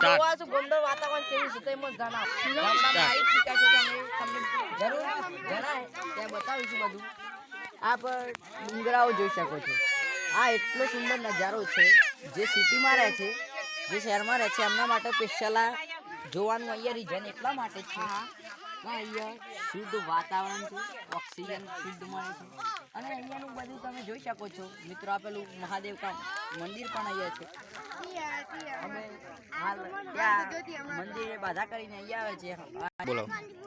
છું ગોંડલ વાતાવરણ કેવું છે તેમ જ જણાવો. ગામડામાં આવી ચૂક્યા છો તમે? તમને જરૂર જણાય ત્યાં બતાવીશું બધું. આ પર ડુંગરાઓ જોઈ શકો છો. આ એટલો સુંદર નજારો છે જે સિટીમાં રહે છે જે શહેરમાં રહે છે એમના માટે સ્પેશિયલ આ જોવાનું અહીંયા રીઝન એટલા માટે છે અહીંયા શુદ્ધ વાતાવરણ છે ઓક્સિજન શુદ્ધ મળે છે. અને અહીંયાનું બધું તમે જોઈ શકો છો. મિત્રો આપેલું મહાદેવ કા મંદિર પણ અહીંયા છે. મંદિરે બાધા કરીને અહીંયા આવે છે. બોલો.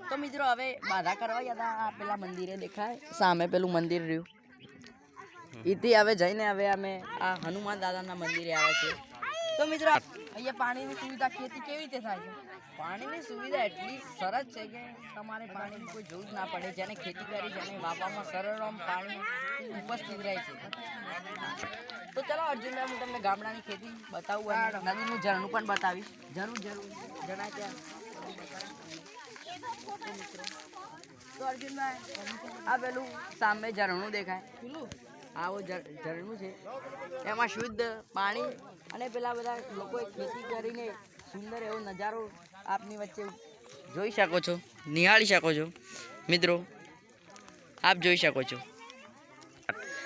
તો મિત્રો હવે બાધા કરવા ગયા પેલા મંદિરે દેખાય. સામે પેલું મંદિર રહ્યું. ઈથી હવે જઈને હવે અમે આ હનુમાન દાદાના મંદિરે આવે છે. તો મિત્રો અહીંયા પાણીની સુવિધા ખેતી કેવી રીતે થાય છે? પાણીની સુવિધા એટલી સરસ છે કે તમારે પાણીની કોઈ જરૂર ના પડે. જેને ખેતી કરી જેને વાવવામાં સરળ આમ પાણી ઉપસ્થિત રહે છે. તો ચલો અર્જુન હું તમને ગામડાની ખેતી બતાવું અને નદીનું ઝરણું પણ બતાવીશ. જરૂર જરૂર. જણાય ત્યાં. તો અર્જુનભાઈ આ પેલું સામે ઝરણું દેખાય. આવો ઝર- ઝરણું છે. એમાં શુદ્ધ પાણી અને પેલા બધા લોકોએ ખેતી કરીને સુંદર એવો નજારો આપની વચ્ચે જોઈ શકો છો નિહાળી શકો છો. મિત્રો આપ જોઈ શકો છો.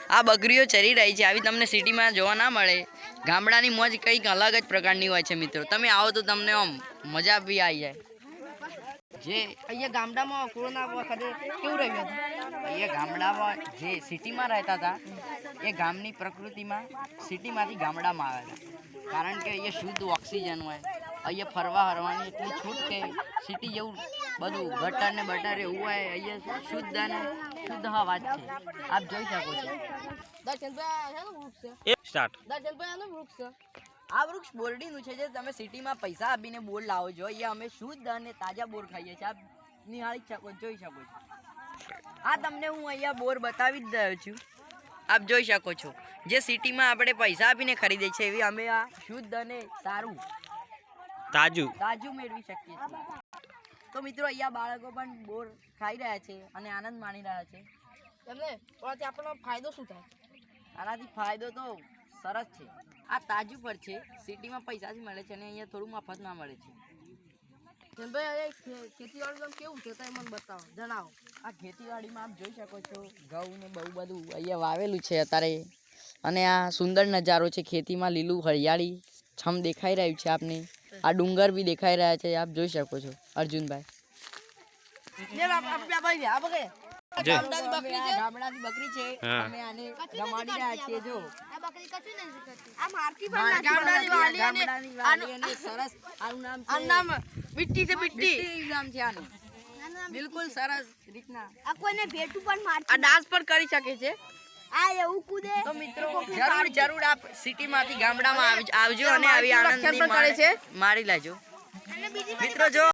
આ બકરીઓ ચરી રહી છે. આવી તમને સિટીમાં જોવા ના મળે. ગામડાની મોજ કંઈક અલગ જ પ્રકારની હોય છે મિત્રો. તમે આવો તો તમને આમ મજા બી આવી જાય. જે અહીંયા ગામડામાં કોરોના વખતે કેવું રહ્યું હતું? અહીંયા ગામડામાં જે સિટીમાં રહેતા હતા, એ ગામની પ્રકૃતિમાં સિટીમાંથી ગામડામાં આવ્યા હતા કારણ કે અહીંયા શુદ્ધ ઓક્સિજન હોય. અહીંયા ફરવા હરવાની એટલી છૂટ કે સિટી જેવું બધું ગટર ને બટર એવું હોય અહીંયા શુદ્ધ અને શુદ્ધ હવા છે. આપ જોઈ શકો છો. દર્શનભાઈ વૃક્ષ છે એક સ્ટાર્ટ વૃક્ષ છે. આ વૃક્ષ બોરડીનું છે જે તમે સિટીમાં પૈસા આપીને બોર લાવો છો. અહીંયા અમે શુદ્ધ અને તાજા બોર ખાઈએ છીએ. આપ નિહાળી શકો જોઈ શકો છો. આ તમને હું અહીંયા બોર બતાવી જ રહ્યો છું. આપ જોઈ શકો છો. જે સિટીમાં આપણે પૈસા આપીને ખરીદે છે એવી અમે આ શુદ્ધ અને સારું તાજું. તાજું મેળવી શકીએ છીએ. તો મિત્રો અહીંયા બાળકો પણ બોર ખાઈ રહ્યા છે અને આનંદ માણી રહ્યા છે. એમને પણ આપણો ફાયદો શું થાય? આનાથી ફાયદો તો સરસ છે. આ તાજું પર છે સિટીમાં પૈસાથી મળે છે અને અહીંયા થોડું મફતમાં મળે છે. ખેતીવાડી કેવું છે? તમે મને બતાવો જણાવો. આ ખેતીવાડીમાં આપ જોઈ શકો છો ઘઉં ને બહુ બધું અહીંયા વાવેલું છે અત્યારે. અને આ સુંદર નજારો છે ખેતીમાં લીલું હરિયાળી છમ દેખાઈ રહ્યું છે આપને. આ ડુંગર બી દેખાઈ રહ્યા છે આપ જોઈ શકો છો અર્જુનભાઈ. બિલકુલ સરસ રીતના. આ કોઈને ભેટું પણ આ ડાન્સ પણ કરી શકે છે. આ એવું કૂદે? તો મિત્રો જરૂર જરૂર આપ સિટીમાંથી ગામડામાં આવજો અને આવી આનંદ કરે છે. માણી લેજો. મિત્રો જો